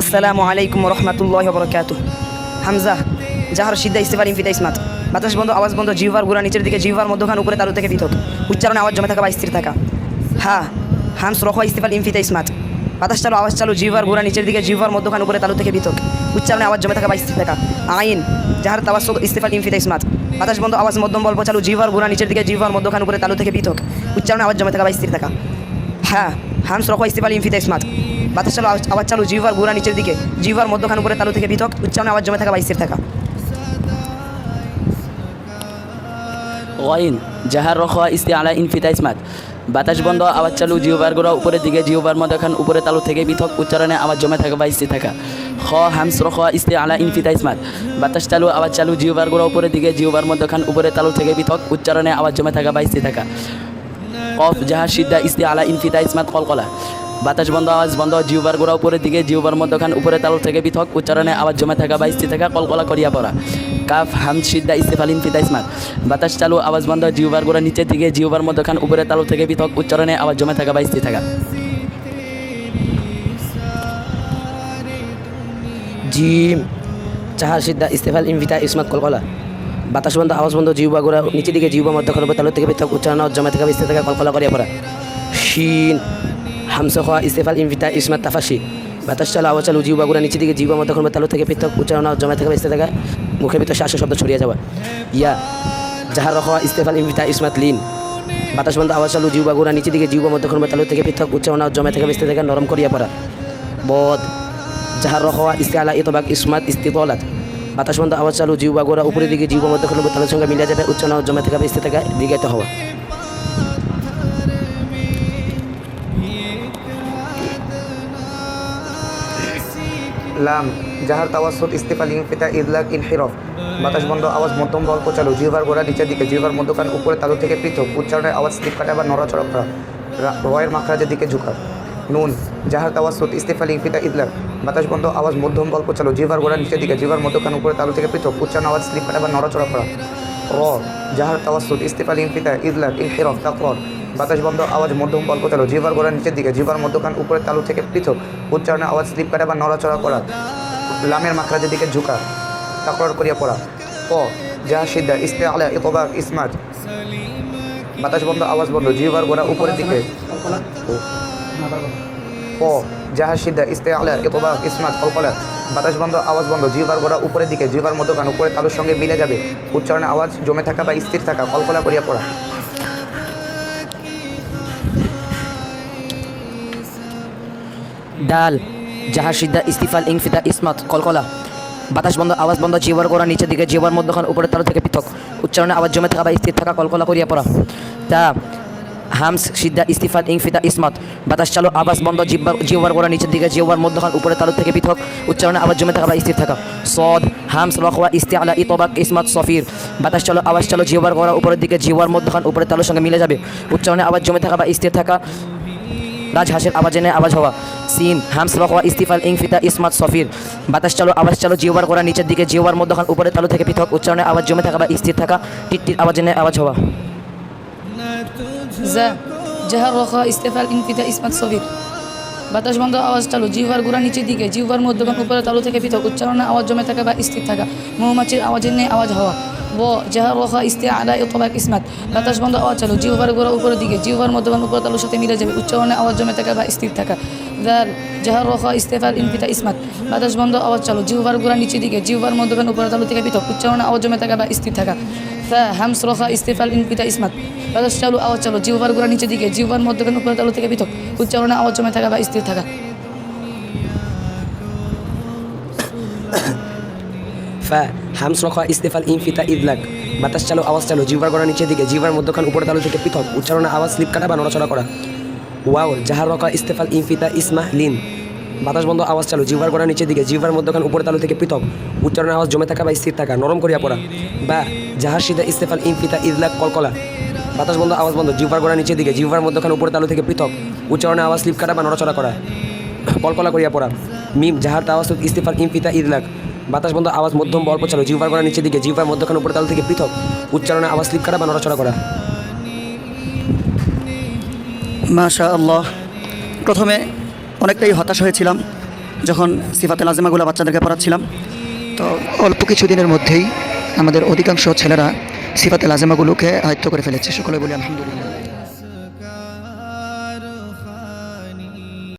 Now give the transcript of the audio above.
আসসালামু আলাইকুম রহমতুল্লাহ বরকাত হামজা, জাহার সিদ্ধা ইস্তেফার ইনফিতা, ইসমাত। বাতাস বন্ধ, আওয়াজ বন্ধ, জিহ্বার গুড়া নিচের দিকে, জিহ্বার মধ্যখান উপরে তালু থেকে পৃথক। উচ্চারণে আওয়াজ জমে থাকা বা স্থির থাকা। হা, হামস রখ ইস্তেফাল, ইনফিতা, ইসমাত। বাতাস চালু, আওয়াজ চালু, জিহ্বার গুড়া নিচের দিকে, জিহ্বার মধ্যখান উপরে তালু থেকে পৃথক। উচ্চারণে আওয়াজ জমে থাকা বা স্থির থাকা। আইন, জাহার তাওয়াস ইস্তেফাল, ইনফিতা, ইসমাত। বাতাস বন্ধ, আওয়াজ মধ্যম বল্প চালু জিহ্বার গুড়া নিচের দিকে, জিহ্বার মধ্যখান উপরে তালু থেকে পৃথক। উচ্চারণে আওয়াজ জমে থাকা বা স্থির থাকা। হ্যাঁ হামস রখ ইস্তেফাল, ইনফিতা, ইসমাত। বাতাস চালু, আওয়াজ চালু, জিহ্বার গুড়া নিচের দিকে, জিহ্বার মধ্যখান উপরে তালু থেকে পৃথক, উচ্চারণে আওয়াজ জমে থাকা বা থাকা। ওয়াইন, জাহার রখা ইস্তি আলা ইনফিতা ইসমাত বাতাস বন্ধ, আওয়াজ চালু জিওবার গোড়া উপরের দিকে জিওবার মধ্যখান উপরে তালু থেকে পৃথক, উচ্চারণে আওয়াজ জমে থাকা বা স্থির থাকা। খ, হামস রখা ইস্তি আলা ইনফিতা ইসমাত বাতাস চালু, আওয়াজ চালু জিওবার গোড়া উপরের দিকে জিওবার মধ্যখান উপরে তালু থেকে পৃথক, উচ্চারণে আওয়াজ জমে থাকা বা স্থির থাকা। কফ, জাহার সিদ্ধা ইস্তি আলা ইনফিতা ইসমাত কলকলা। বাতাস বন্ধ, আওয়াজ বন্ধ জিউবার গোড়া উপরের দিকে জিউবার মধ্যখান উপরে তালু থেকে পৃথক উচ্চারণে আওয়াজ জমে থাকা বা স্থির থাকা, কলকলা করিয়া পড়া। কাফ, হাম, সিদ্ধা, ইস্তেফালিন ফিতা ইসমাত। বাতাস চালু, আওয়াজ বন্ধ জিউবার গোড়া নিচের দিকে জিউবার মধ্যখান উপরে তাল থেকে পৃথক উচ্চারণে আওয়াজ জমে থাকা বা স্থির থাকা। জিম, চাহা, সিদ্ধা ইস্তেফাল ইনভিতা ইসমাত, কলকলা। বাতাস বন্ধ, আওয়াজ বন্ধ জিহ্বা গোড়া নিচে দিকে জিহ্বা মধ্যখান উপরে তালু থেকে পৃথক উচ্চারণ জমে থাকা ইস্তে থাকা, কলকলা করিয়া পড়া। শিন হামস খোয়া ইস্তেফাল, ইনভিতা, ইসমাত তাফাসি বাতাস চালু আওয়া চালু জিহ্বা গোড়া নিচে দিকে জিহ্বা মধ্যখান উপরে তালু থেকে পৃথক উচ্চারণ জমে থাকা ইস্তে থাকা মুখের ভিতর শ্বাস শব্দ ছড়িয়ে যাওয়া ইয়া জাহার রখা ইস্তেফাল, ইনভিতা, ইসমাত, লিন। বাতাস বন্ধ, আওয়াজ চালু জিহ্বা গোড়া নিচে দিকে জিহ্বা মধ্যখান উপরে তালু থেকে পৃথক উচ্চারণ জমে থাকা ইস্তে থাকা নরম করিয়া পড়া। বদ। যাহার রহওয়া ইস্তেআলা ইতবাক, ইসমাত ইস্তিতলাত বাতাস বন্ধ, আওয়াজ চালু জিউ বাগোরা উপরের দিকে জিউ মধ্যে কোনো তালের সঙ্গে মিলে যাবে, উচ্চারণ জমে থাকা ইস্তে থাকা দিগাইতে হওয়া। লাম জাহার তাওয়াসুত ইস্তিফা লিংফিতা ইদলাক ইনহিরফ বাতাস বন্ধ, আওয়াজ মধ্যম বল্প চালু জিহ্বার গোড়া নিচের দিকে, জিহ্বার মধ্যখান উপরে তালু থেকে পৃথক উচ্চারণের আওয়াজ স্লিপ কাটা বা নড়াচড়া করা। রয়ের মাখরাজের দিকে ঝুঁকা। নুন জাহার তাওয়াসুত ইস্তিফা লিংফিতা ইদলাক। বাতাস বন্ধ, আওয়াজ মধ্যম বল্প চালু জিহ্বার গোড়া নিচের দিকে, জিহ্বার মধ্যখান উপরে তালু থেকে পৃথক, উচ্চারণ আওয়াজ স্লিপ কাটা বা নড়াচড়া করা। র জাহার তাওয়াসুত ইস্তিফা লিংফিতা ইদলাক ইনহিরফ তাকর। বাতাস বন্ধ, আওয়াজ মধ্যম বল্প চালু। জিভার গোড়া নিচের দিকে, জিহ্বার মধ্যখান উপরে তালু থেকে পৃথক। উচ্চারণে আওয়াজ স্লিপ কাটা বা নড়াচড়া করা। লামের মাখরাজের দিকে ঝুঁকা তাকরার করিয়া পড়া। ক যাহা সিদ্ধা ইস্তে আলা ইতবাক ইসমাত বাতাস বন্ধ, আওয়াজ বন্ধ জিভার গোড়া উপরের দিকে। ক যাহা সিদ্ধা ইস্তে আলা ইতবাক ইসমাত কলকলা। বাতাস বন্ধ, আওয়াজ বন্ধ, জিহ্বার গোড়া উপরের দিকে জিভার মধ্যখান উপরে তালুর সঙ্গে মিলে যাবে। উচ্চারণে আওয়াজ জমে থাকা বা স্থির থাকা, কলকলা করিয়া পড়া। ডাল জাহার সিদ্ধা, ইস্তিফাল ইংফিতা ইসমাত, কলকলা, বাতাস বন্ধ, আওয়াজ বন্ধ, জিহ্বার গোড়া নিচের দিকে, জিহ্বার মধ্যখান উপরে তালু থেকে পৃথক, উচ্চারণে আওয়াজ জমে থাকা বা স্থির থাকা, কলকলা করিয়া পড়া। তা, হামস, সিদ্ধা, ইস্তিফাল ইংফিতা ইসমাত, বাতাস চালু, আওয়াজ বন্ধ, জিহ্বার জিহ্বার গোড়া নিচের দিকে, জিহ্বার মধ্যখান উপরে তালু থেকে পৃথক, উচ্চারণে আওয়াজ জমে থাকা বা স্থির থাকা। সদ, হামস, রখওয়া ইস্তি আলা ইতবাক, ইসমাত, সফির, বাতাস চালু, আওয়াজ চালু, জিহ্বার গোড়া উপরের দিকে, জিহ্বার মধ্যখান উপরে তালুর সঙ্গে মিলে যাবে, উচ্চারণে আওয়াজ জমে থাকা বা স্থির থাকা রাজহাঁসের আওয়াজে নেয় আওয়াজ হওয়া। সিন, হামস রকওয়া ইস্তিফাল ইংফিতা ইসমাত, সফির। বাতাস চালো, আওয়াজ চালো জিওবার করা নিচের দিকে জিওবার মধ্যখান উপরে তালু থেকে পৃথক, উচ্চারণে আওয়াজ জমে থাকা বা স্থির থাকা, টিটটির আওয়াজে নেয় আওয়াজ হওয়া। জাহার রখা ইস্তেফাল ইনফিতা ইসমাত সবির বাতাস বন্ধ, আওয়াজ চালু, জিহ্বার গোড়া নিচের দিকে, জিহ্বার মধ্যখান উপরে তালু থেকে পৃথক, উচ্চারণে আওয়াজ জমে থাকা বা স্থির থাকা। মৌমাছির আওয়াজের নেই আওয়াজ হওয়া। ব জাহার রখা ইস্তে আদা ইতবাক ইসমাত। বাতাস বন্ধ, আওয়াজ চালু। জিহ্বার গোড়া উপরের দিকে, জিহ্বার মধ্যখান উপরে তালুর সাথে মিলে যাবে। উচ্চারণে আওয়াজ জমে থাকা বা স্থির থাকা। দাল জাহার রখা ইস্তেফাল ইনফিতা ইসমাত। বাতাস বন্ধ, আওয়াজ চালু। জিহ্বার গোড়া নিচের দিকে, জিহ্বার মধ্যখান উপরে তালু থেকে পৃথক। উচ্চারণে আওয়াজ জমে থাকা বা স্থির থাকা। ফা হামস রখা ইস্তেফাল ইনফিতা ইসমাত। বাতাস চালু, আওয়াজ চালু। জিহ্বার গোড়া নিচের দিকে, জিহ্বার মধ্যখান উপরে তালু থেকে পৃথক। উচ্চারণে আওয়াজ জমে থাকা বা স্থির থাকা। ফা, হামস রকওয়া ইস্তিফাল ইনফিতা ইদলাক বাতাস চালো, আওয়াজ চালো, জিহ্বার করা নিচের দিকে, জিহ্বার মধ্যখান উপরে তালু থেকে পৃথক, উচ্চারণে আওয়াজ স্লিপ কাটা বা নড়াচড়া করা। ওয়াও, জাহার রকা ইস্তেফাল ইনফিতা ইসমা লিন। বাতাস বন্ধ, আওয়াজ চালু, জিহ্বার করা নিচের দিকে, জিহ্বার মধ্যখান উপরে তালু থেকে পৃথক, উচ্চারণে আওয়াজ জমে থাকা বা স্থির থাকা, নরম করিয়া পড়া। বা, জাহার সিদা ইস্তেফাল ইনফিতা ইদলাক কলকলা। বাতাস বন্ধ, আওয়াজ বন্ধ, জিহ্বার করা নিচের দিকে, জিহ্বার মধ্যখান উপরে তালু থেকে পৃথক, উচ্চারণে আওয়াজ স্লিপ কাটা বা নড়াচড়া করা। কলকলা করিয়া পড়া। মিম, জাহার তাওয়াজ ইস্তেফাল ইনফিতা ইদলাক বাতাস বন্ধ, আওয়াজ মধ্যম বল্প চালু জিহ্বার করা নিচের দিকে জিহ্বার মধ্যখান উপরে তালু থেকে পৃথক, উচ্চারণে আওয়াজ স্লিপ কাটা বা নড়াচড়া করা। মাশা আল্লাহ প্রথমে অনেকটাই হতাশ হয়েছিলাম, যখন সিফাতে লাজেমাগুলো বাচ্চাদেরকে পড়াচ্ছিলাম। তো অল্প কিছু দিনের মধ্যেই আমাদের অধিকাংশ ছেলেরা সিফাতে লাজেমাগুলোকে আয়ত্ত করে ফেলেছে। সকলে বলি আলহামদুলিল্লাহ।